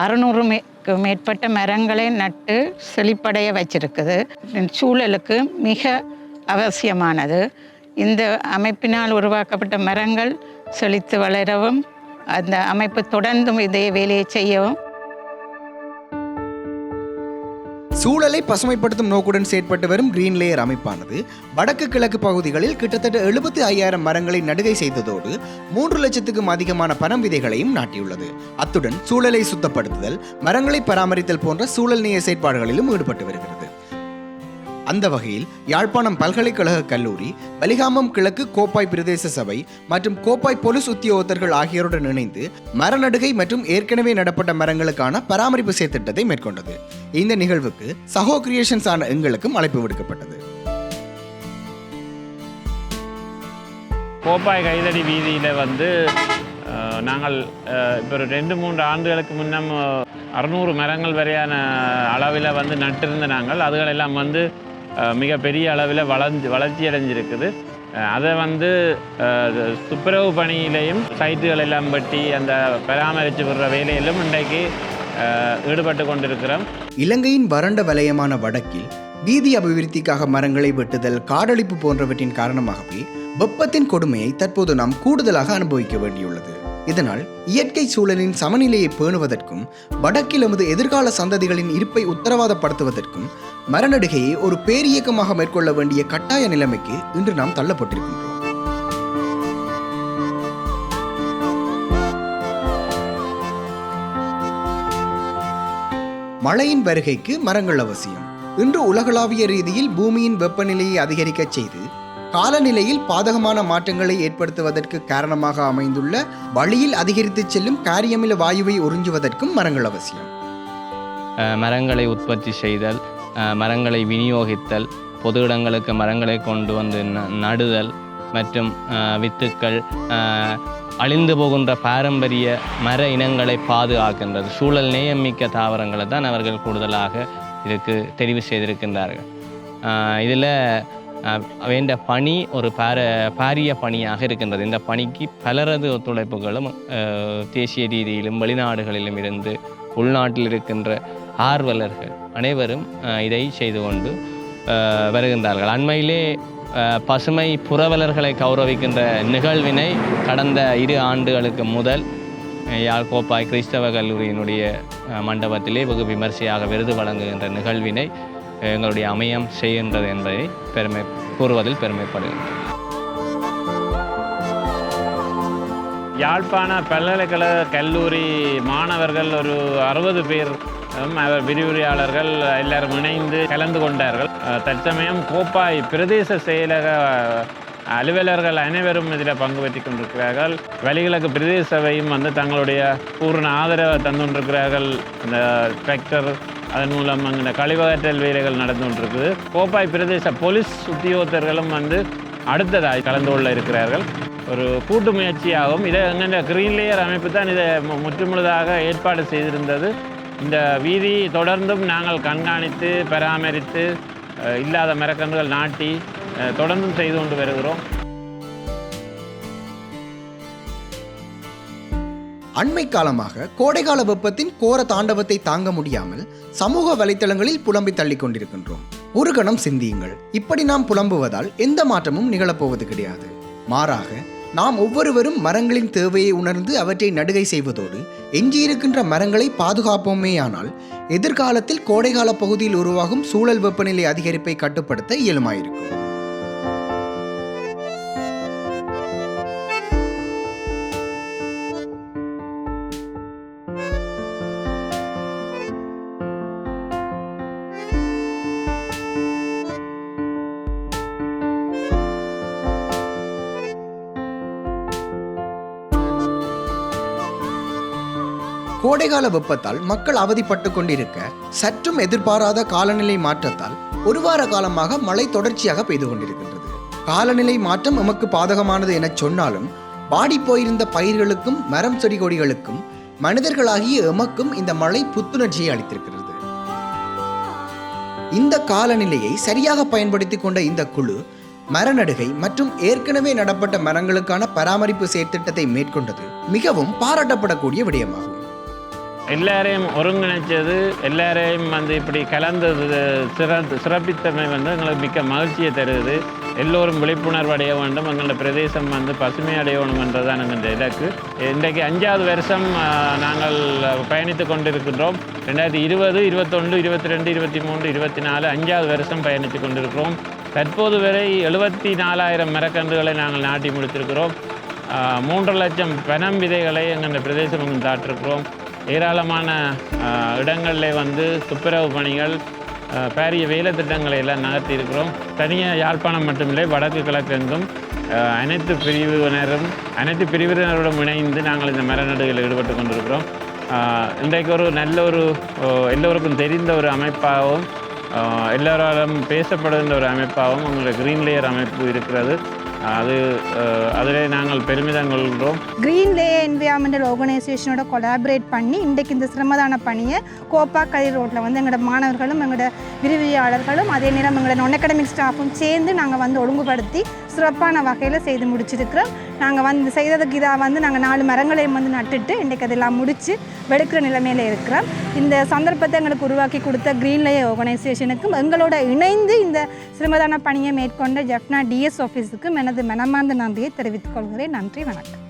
அறுநூறு மே மேற்பட்ட மரங்களை நட்டு செழிப்படைய வச்சிருக்குது. சூழலுக்கு மிக அவசியமானது. இந்த அமைப்பினால் உருவாக்கப்பட்ட மரங்கள் செழித்து வளரவும் அந்த அமைப்பு தொடர்ந்தும் இதே வேலையை செய்யவும் சூழலை பசுமைப்படுத்தும் நோக்குடன் செயற்பட்டு வரும் கிரீன் லேயர் அமைப்பானது வடக்கு கிழக்கு பகுதிகளில் கிட்டத்தட்ட எழுபத்தி ஐயாயிரம் மரங்களை நடுகை செய்ததோடு மூன்று லட்சத்துக்கும் அதிகமான பனம் விதைகளையும் நாட்டியுள்ளது. அத்துடன் சூழலை சுத்தப்படுத்துதல் மரங்களை பராமரித்தல் போன்ற சூழல் நேய செயற்பாடுகளிலும் ஈடுபட்டு வருகிறது. அந்த வகையில் யாழ்ப்பாணம் பல்கலைக்கழக கல்லூரி வலிகாமம் கிழக்கு கோப்பாய் பிரதேச சபை மற்றும் கோப்பாய் பொலிஸ் உத்தியோகத்தர்கள் ஆகியோருடன் இணைந்து மரநடுகை மற்றும் ஏற்கனவே நடப்பட்ட மரங்களுக்கான பராமரிப்பு செயற்திட்டத்தை மேற்கொண்டது. இந்த நிகழ்வுக்கு சகோ கிரியேஷன்ஸ் ஆன எங்களுக்கும் அழைப்பு விடுக்கப்பட்டது. கோப்பாய் கைதடி வீதியில் வந்து நாங்கள் இப்போ ஒரு ரெண்டு மூன்று ஆண்டுகளுக்கு முன்னம் அறுநூறு மரங்கள் வரையான அளவில் வந்து நட்டிருந்த நாங்கள். அதுகளெல்லாம் வந்து மிகப்பெரிய மிக பெரிய அளவில் வளர்ந்து வளர்ச்சி அடைஞ்சிருக்குது அதை வந்து துப்புரவு பணியிலையும் சைட்டுகள் எல்லாம் வெட்டி அந்த பராமரித்து விடுற வேலையிலும் இன்றைக்கு ஈடுபட்டு கொண்டிருக்கிறோம். இலங்கையின் வறண்ட வலயமான வடக்கில் வீதி அபிவிருத்திக்காக மரங்களை வெட்டுதல் காடழிப்பு போன்றவற்றின் காரணமாகவே வெப்பத்தின் கொடுமையை தற்போது நாம் கூடுதலாக அனுபவிக்க வேண்டியுள்ளது. இதனால் இயற்கை சூழலின் சமநிலையை பேணுவதற்கும் வடக்கில் எமது எதிர்கால சந்ததிகளின் இருப்பை உத்தரவாதப்படுத்துவதற்கும் மரநடுகையை ஒரு பேரியக்கமாக மேற்கொள்ள வேண்டிய கட்டாய நிலைமைக்கு இன்று நாம் தள்ளப்பட்டிருக்கின்றோம். மழையின் வருகைக்கு மரங்கள் அவசியம். இன்று உலகளாவிய ரீதியில் பூமியின் வெப்பநிலையை அதிகரிக்கச் செய்து காலநிலையில் பாதகமான மாற்றங்களை ஏற்படுத்துவதற்கு காரணமாக அமைந்துள்ள வழியில் அதிகரித்துச் செல்லும் காரியமில வாயுவை உறிஞ்சுவதற்கும் மரங்கள் அவசியம். மரங்களை உற்பத்தி செய்தல் மரங்களை விநியோகித்தல் பொது இடங்களுக்கு மரங்களை கொண்டு வந்து ந- நடுதல் மற்றும் வித்துக்கள் அழிந்து போகின்ற பாரம்பரிய மர இனங்களை பாதுகாக்கின்றது. சூழல் நேயமிக்க தாவரங்களை தான் அவர்கள் கூடுதலாக இதுக்கு தெரிவு செய்திருக்கின்றார்கள். இதில் வேண்ட பணி ஒரு பார பாரிய பணியாக இருக்கின்றது. இந்த பணிக்கு பலரது ஒத்துழைப்புகளும் தேசிய ரீதியிலும் வெளிநாடுகளிலும் இருந்து உள்நாட்டில் இருக்கின்ற ஆர்வலர்கள் அனைவரும் இதை செய்து கொண்டு வருகின்றார்கள். அண்மையிலே பசுமை புறவலர்களை கௌரவிக்கின்ற நிகழ்வினை கடந்த இரு ஆண்டுகளுக்கு முதல் யாழ்கோப்பாய் யாழ் கோப்பாய் கிறிஸ்தவ கல்லூரியினுடைய மண்டபத்திலே வெகு விமர்சையாக விருது வழங்குகின்ற நிகழ்வினை எங்களுடைய அமையம் செய்கின்றது என்பதை பெருமை கூறுவதில் பெருமைப்படுகின்றேன் யாழ்ப்பாண பல்கலைக்கழக கல்லூரி மாணவர்கள் ஒரு அறுபது பேர் அவர் விரிவுரையாளர்கள் எல்லாரும் இணைந்து கலந்து கொண்டார்கள். தற்சமயம் கோப்பாய் பிரதேச செயலக அலுவலர்கள் அனைவரும் இதில் பங்கு பெற்றுக் கொண்டிருக்கிறார்கள். வலிகிழக்கு பிரதேச சபையும் வந்து தங்களுடைய பூர்ண ஆதரவை தந்து கொண்டிருக்கிறார்கள் இந்த டிராக்டர் அதன் மூலம் அங்கே கழிவகற்றல் வேலைகள் நடந்து கொண்டிருக்குது. கோப்பாய் பிரதேச போலீஸ் உத்தியோகத்தர்களும் வந்து அடுத்ததாக கலந்து கொள்ள இருக்கிறார்கள். ஒரு கூட்டு முயற்சியாகும் இதை எங்கள் கிரீன் லேயர் அமைப்பு தான் இதை முற்றுமுழுதாக ஏற்பாடு செய்திருந்தது. இந்த வீதி தொடர்ந்தும் நாங்கள் கண்காணித்து பராமரித்து இல்லாத மரக்கன்றுகள் நாட்டி தொடர்ந்தும் செய்து கொண்டு வருகிறோம். அண்மை காலமாக கோடைகால வெப்பத்தின் கோர தாண்டவத்தை தாங்க முடியாமல் சமூக வலைத்தளங்களில் புலம்பி தள்ளி கொண்டிருக்கின்றோம். ஒரு கணம் சிந்தியுங்கள். இப்படி நாம் புலம்புவதால் எந்த மாற்றமும் நிகழப்போவது கிடையாது. மாறாக நாம் ஒவ்வொருவரும் மரங்களின் தேவையை உணர்ந்து அவற்றை நடுகை செய்வதோடு எஞ்சியிருக்கின்ற மரங்களை பாதுகாப்போமேயானால் எதிர்காலத்தில் கோடைகால பகுதியில் உருவாகும் சூழல் வெப்பநிலை அதிகரிப்பை கட்டுப்படுத்த இயலுமாயிருக்கும். கோடைகால வெப்பத்தால் மக்கள் அவதிப்பட்டு கொண்டிருக்க சற்றும் எதிர்பாராத காலநிலை மாற்றத்தால் ஒரு வார காலமாக மழை தொடர்ச்சியாக பெய்து கொண்டிருக்கின்றது. காலநிலை மாற்றம் நமக்கு பாதகமானது எனச் சொன்னாலும் வாடி போயிருந்த பயிர்களுக்கும் மரம் செடி கொடிகளுக்கும் மனிதர்களாகிய எமக்கும் இந்த மழை புத்துணர்ச்சியை அளித்திருக்கிறது. இந்த காலநிலையை சரியாக பயன்படுத்தி கொண்ட இந்த குழு மரநடுகை மற்றும் ஏற்கனவே நடப்பட்ட மரங்களுக்கான பராமரிப்பு செயற்திட்டத்தை மேற்கொண்டது மிகவும் பாராட்டப்படக்கூடிய விடயமாகும். எல்லாரையும் ஒருங்கிணைச்சது எல்லாரையும் வந்து இப்படி கலந்தது சிற சிறப்பித்தமை வந்து எங்களுக்கு மிக்க மகிழ்ச்சியை தருது. எல்லோரும் விழிப்புணர்வு அடைய வேண்டும். எங்களோட பிரதேசம் வந்து பசுமை அடையணும் என்றதான் எங்கள் இலக்கு. இன்றைக்கு அஞ்சாவது வருஷம் நாங்கள் பயணித்து கொண்டிருக்கின்றோம். ரெண்டாயிரத்தி இருபது இருபத்தொன்று இருபத்தி ரெண்டு இருபத்தி மூன்று இருபத்தி நாலு அஞ்சாவது வருஷம் பயணித்து கொண்டிருக்கிறோம். தற்போது வரை எழுபத்தி நாலாயிரம் மரக்கன்றுகளை நாங்கள் நாட்டி முடித்திருக்கிறோம். மூன்று லட்சம் பனம் விதைகளை எங்கள் பிரதேசம் தாட்டிருக்கிறோம் ஏராளமான இடங்களில் வந்து துப்புரவு பணிகள் பாரிய வேலை திட்டங்களை எல்லாம் நகர்த்தி இருக்கிறோம் தனியாக யாழ்ப்பாணம் மட்டுமில்லை வடக்கு கிழக்கெங்கும் அனைத்து பிரிவினரும் அனைத்து பிரிவினரோடும் இணைந்து நாங்கள் இந்த மரநடுகளில் ஈடுபட்டு கொண்டிருக்கிறோம். இன்றைக்கு ஒரு நல்ல ஒரு எல்லோருக்கும் தெரிந்த ஒரு அமைப்பாகவும் எல்லோராலும் பேசப்படுகின்ற ஒரு அமைப்பாகவும் உங்களுடைய க்ரீன் லேயர் அமைப்பு இருக்கிறது. அது அதிலே நாங்கள் பெருமிதம் கொள்கிறோம் கிரீன் லே என்விரான்மெண்டல் ஆர்கனைசேஷனோட கொலாபரேட் பண்ணி இன்றைக்கு இந்த சிரமதான பணியை கோப்பா கலி ரோட்டில் வந்து எங்களோட மாணவர்களும் எங்களோட விரிவியாளர்களும் அதே நேரம் எங்களோட நான் அகாடமிக் ஸ்டாஃபும் சேர்ந்து நாங்கள் வந்து ஒழுங்குபடுத்தி சிறப்பான வகையில் செய்து முடிச்சிருக்கிறோம். நாங்கள் வந்து செய்ததுக்கு இதாக வந்து நாங்கள் நாலு மரங்களையும் வந்து நட்டுட்டு இன்றைக்கு அதெல்லாம் முடித்து வெடுக்கிற நிலைமையில் இருக்கிறோம். இந்த சந்தர்ப்பத்தை எங்களுக்கு உருவாக்கி கொடுத்த க்ரீன் லே ஆர்கனைசேஷனுக்கும் எங்களோட இணைந்து இந்த சிரமதான பணியை மேற்கொண்ட ஜெஃப்னா டிஎஸ் ஆஃபீஸுக்கும் எனது மனமார்ந்த நன்றியை தெரிவித்துக் கொள்கிறேன். நன்றி வணக்கம்.